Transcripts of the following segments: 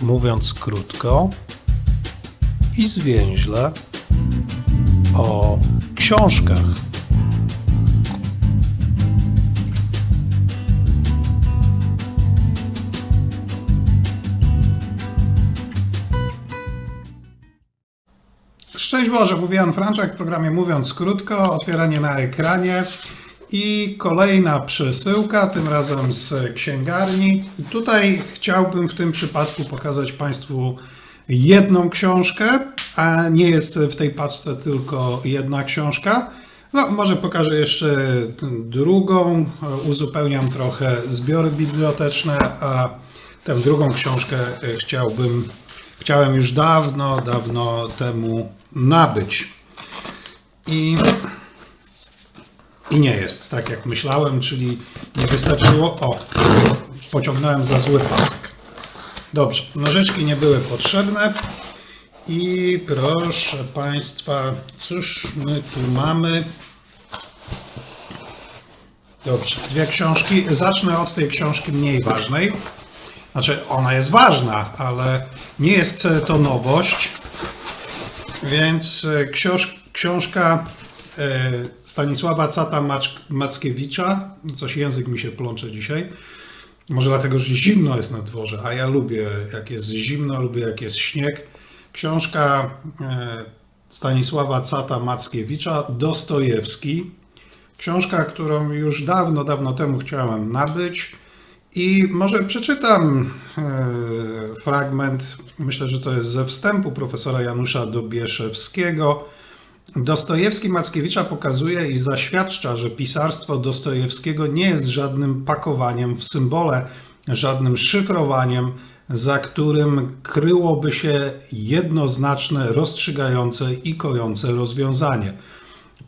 mówiąc krótko i zwięźle, o książkach. Szczęść Boże, mówi Jan Franczak w programie Mówiąc Krótko, otwieranie na ekranie i kolejna przesyłka, tym razem z księgarni. I tutaj chciałbym w tym przypadku pokazać Państwu jedną książkę, a nie jest w tej paczce tylko jedna książka. No, może pokażę jeszcze drugą, uzupełniam trochę zbiory biblioteczne, a tę drugą książkę chciałbym, chciałem już dawno, dawno temu nabyć. I, I nie jest tak jak myślałem, czyli nie wystarczyło. O, pociągnąłem za zły pasek. Dobrze, nożyczki nie były potrzebne. I proszę Państwa, cóż my tu mamy? Dobrze, dwie książki. Zacznę od tej książki mniej ważnej. Znaczy, ona jest ważna, ale nie jest to nowość. Więc e, książ, książka Stanisława Cata Mackiewicza, coś język mi się plącze dzisiaj, może dlatego, że zimno jest na dworze, a ja lubię jak jest zimno, lubię jak jest śnieg. Książka e, Stanisława Cata Mackiewicza, Dostojewski. Książka, którą już dawno, dawno temu chciałem nabyć. I może przeczytam e, fragment, myślę, że to jest ze wstępu profesora Janusza Dobieszewskiego. Dostojewski Mackiewicza pokazuje i zaświadcza, że pisarstwo Dostojewskiego nie jest żadnym pakowaniem w symbole, żadnym szyfrowaniem, za którym kryłoby się jednoznaczne, rozstrzygające i kojące rozwiązanie.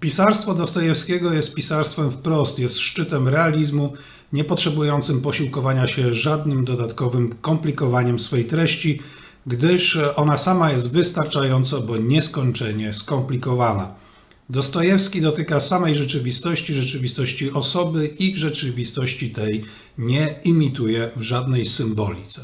Pisarstwo Dostojewskiego jest pisarstwem wprost, jest szczytem realizmu, nie potrzebującym posiłkowania się żadnym dodatkowym komplikowaniem swej treści, gdyż ona sama jest wystarczająco, bo nieskończenie skomplikowana. Dostojewski dotyka samej rzeczywistości, rzeczywistości osoby i rzeczywistości tej nie imituje w żadnej symbolice.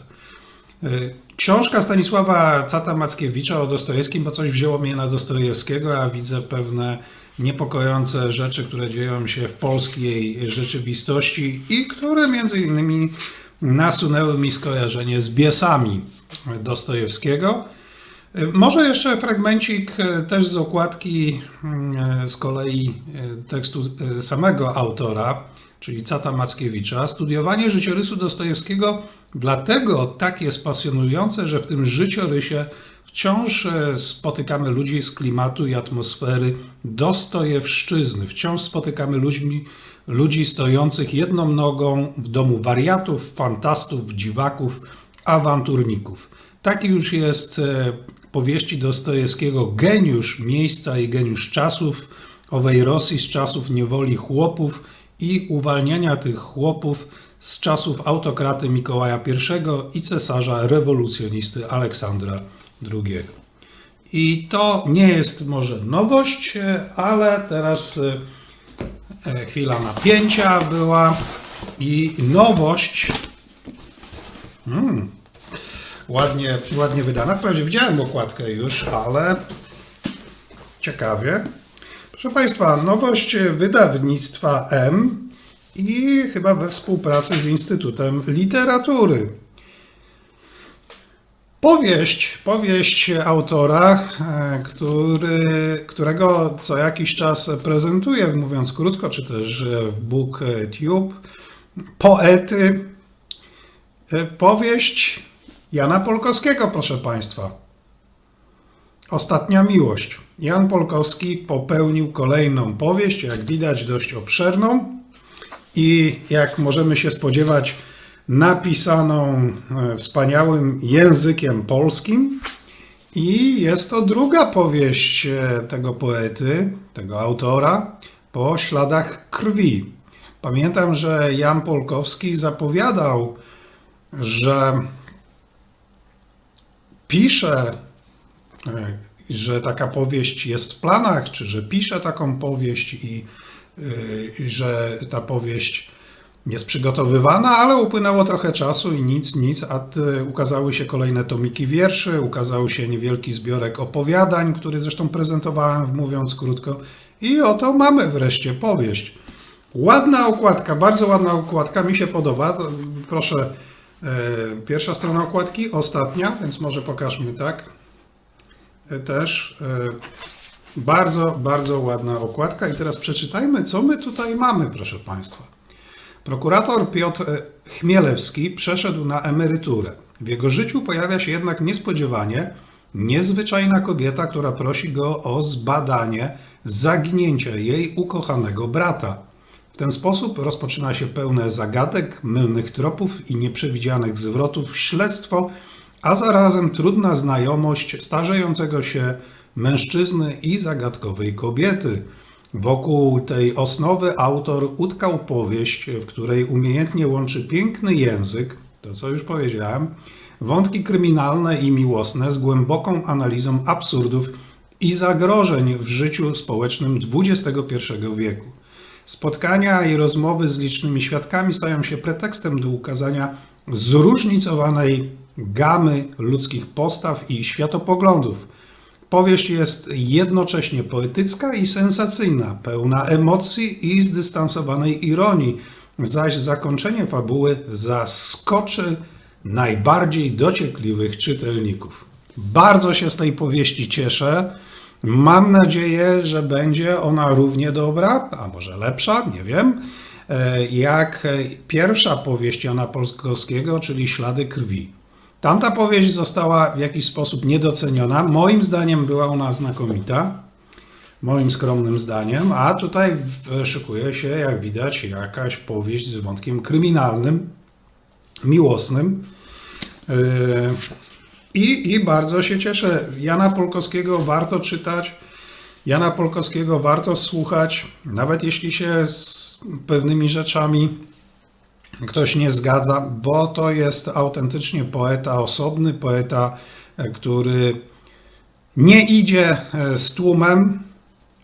Książka Stanisława Cata Mackiewicza o Dostojewskim, bo coś wzięło mnie na Dostojewskiego, a widzę pewne niepokojące rzeczy, które dzieją się w polskiej rzeczywistości i które między innymi nasunęły mi skojarzenie z biesami Dostojewskiego. Może jeszcze fragmencik też z okładki z kolei tekstu samego autora, czyli Cata Mackiewicza. Studiowanie życiorysu Dostojewskiego dlatego tak jest pasjonujące, że w tym życiorysie wciąż spotykamy ludzi z klimatu i atmosfery Dostojewszczyzny. Wciąż spotykamy ludźmi, ludzi stojących jedną nogą w domu wariatów, fantastów, dziwaków, awanturników. Taki już jest powieści Dostojewskiego geniusz miejsca i geniusz czasów, owej Rosji z czasów niewoli chłopów i uwalniania tych chłopów z czasów autokraty Mikołaja I i cesarza rewolucjonisty Aleksandra II. I to nie jest może nowość, ale teraz chwila napięcia była i nowość. Hmm, ładnie, ładnie wydana. Wprawdzie widziałem okładkę już, ale ciekawie. Proszę Państwa, nowość wydawnictwa M i chyba we współpracy z Instytutem Literatury. Powieść, powieść autora, który, którego co jakiś czas prezentuję, mówiąc krótko, czy też w BookTube, poety. Powieść Jana Polkowskiego, proszę Państwa. Ostatnia miłość. Jan Polkowski popełnił kolejną powieść, jak widać dość obszerną i jak możemy się spodziewać, napisaną wspaniałym językiem polskim. I jest to druga powieść tego poety, tego autora, po śladach krwi. Pamiętam, że Jan Polkowski zapowiadał, że pisze, że taka powieść jest w planach, czy że pisze taką powieść i że ta powieść jest przygotowywana, ale upłynęło trochę czasu i nic, nic, a ukazały się kolejne tomiki wierszy, ukazał się niewielki zbiorek opowiadań, który zresztą prezentowałem, mówiąc krótko. I oto mamy wreszcie powieść. Ładna okładka, bardzo ładna okładka, mi się podoba. Proszę, e, pierwsza strona okładki, ostatnia, więc może pokażmy tak. E, Też e, bardzo, bardzo ładna okładka. I teraz przeczytajmy, co my tutaj mamy, proszę Państwa. Prokurator Piotr Chmielewski przeszedł na emeryturę. W jego życiu pojawia się jednak niespodziewanie niezwyczajna kobieta, która prosi go o zbadanie zaginięcia jej ukochanego brata. W ten sposób rozpoczyna się pełne zagadek, mylnych tropów i nieprzewidzianych zwrotów śledztwo, a zarazem trudna znajomość starzejącego się mężczyzny i zagadkowej kobiety. Wokół tej osnowy autor utkał powieść, w której umiejętnie łączy piękny język, to co już powiedziałem, wątki kryminalne i miłosne z głęboką analizą absurdów i zagrożeń w życiu społecznym XXI wieku. Spotkania i rozmowy z licznymi świadkami stają się pretekstem do ukazania zróżnicowanej gamy ludzkich postaw i światopoglądów. Powieść jest jednocześnie poetycka i sensacyjna, pełna emocji i zdystansowanej ironii, zaś zakończenie fabuły zaskoczy najbardziej dociekliwych czytelników. Bardzo się z tej powieści cieszę. Mam nadzieję, że będzie ona równie dobra, a może lepsza, nie wiem, e, jak pierwsza powieść Jana Polskowskiego, czyli Ślady krwi. Tamta powieść została w jakiś sposób niedoceniona. Moim zdaniem była ona znakomita. Moim skromnym zdaniem, a tutaj szykuje się, jak widać, jakaś powieść z wątkiem kryminalnym, miłosnym. Yy, I, I bardzo się cieszę. Jana Polkowskiego warto czytać. Jana Polkowskiego warto słuchać, nawet jeśli się z pewnymi rzeczami ktoś nie zgadza, bo to jest autentycznie poeta osobny, poeta, e, który nie idzie e, z tłumem.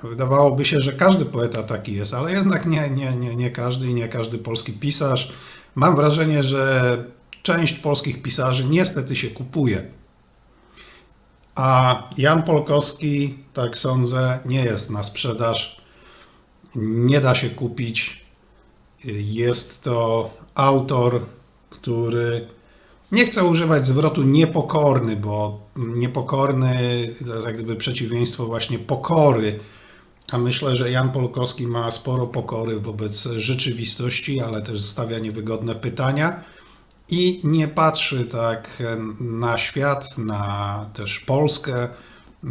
Wydawałoby się, że każdy poeta taki jest, ale jednak nie, nie, nie, nie każdy i nie każdy polski pisarz. Mam wrażenie, że część polskich pisarzy niestety się kupuje. A Jan Polkowski, tak sądzę, nie jest na sprzedaż. Nie da się kupić. Jest to autor, który nie chcę używać zwrotu niepokorny, bo niepokorny to jest jak gdyby przeciwieństwo właśnie pokory. A myślę, że Jan Polkowski ma sporo pokory wobec rzeczywistości, ale też stawia niewygodne pytania i nie patrzy tak na świat, na też Polskę,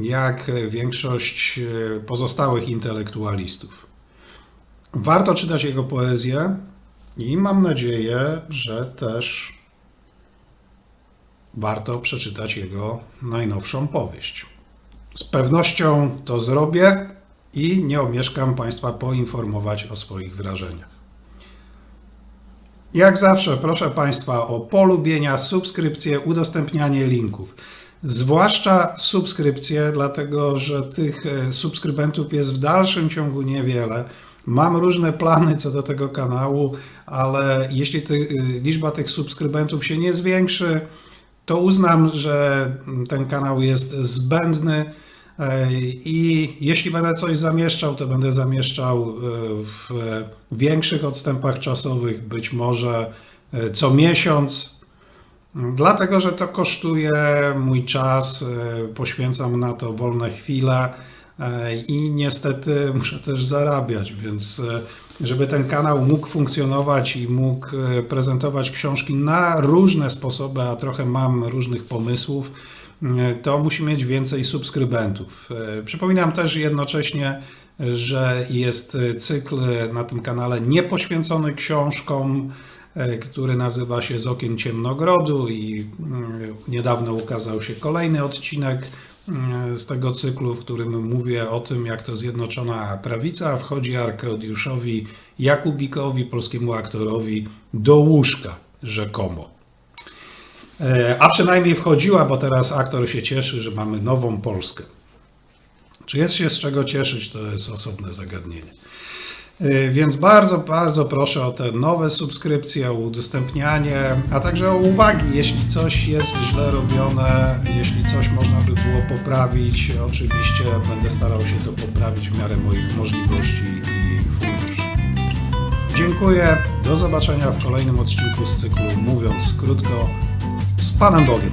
jak większość pozostałych intelektualistów. Warto czytać jego poezję i mam nadzieję, że też warto przeczytać jego najnowszą powieść. Z pewnością to zrobię i nie omieszkam Państwa poinformować o swoich wrażeniach. Jak zawsze proszę Państwa o polubienia, subskrypcje, udostępnianie linków. Zwłaszcza subskrypcje, dlatego że tych e, subskrybentów jest w dalszym ciągu niewiele. Mam różne plany co do tego kanału, ale jeśli ty, y, liczba tych subskrybentów się nie zwiększy, to uznam, że ten kanał jest zbędny e, i jeśli będę coś zamieszczał, to będę zamieszczał e, w większych odstępach czasowych, być może e, co miesiąc, dlatego że to kosztuje mój czas, poświęcam na to wolne chwile i niestety muszę też zarabiać, więc e, żeby ten kanał mógł funkcjonować i mógł e, prezentować książki na różne sposoby, a trochę mam różnych pomysłów, e, to musi mieć więcej subskrybentów. E, Przypominam też jednocześnie, że jest cykl na tym kanale niepoświęcony książkom, e, który nazywa się Z okien ciemnogrodu i mm, niedawno ukazał się kolejny odcinek z tego cyklu, w którym mówię o tym, jak to Zjednoczona Prawica wchodzi Arkadiuszowi Jakubikowi, polskiemu aktorowi, do łóżka rzekomo. E, A przynajmniej wchodziła, bo teraz aktor się cieszy, że mamy nową Polskę. Czy jest się z czego cieszyć, to jest osobne zagadnienie. Y, Więc bardzo, bardzo proszę o te nowe subskrypcje, o udostępnianie, a także o uwagi, jeśli coś jest źle robione, jeśli coś można by było poprawić. Oczywiście będę starał się to poprawić w miarę moich możliwości i funduszy. Dziękuję, do zobaczenia w kolejnym odcinku z cyklu Mówiąc Krótko z Panem Bogiem.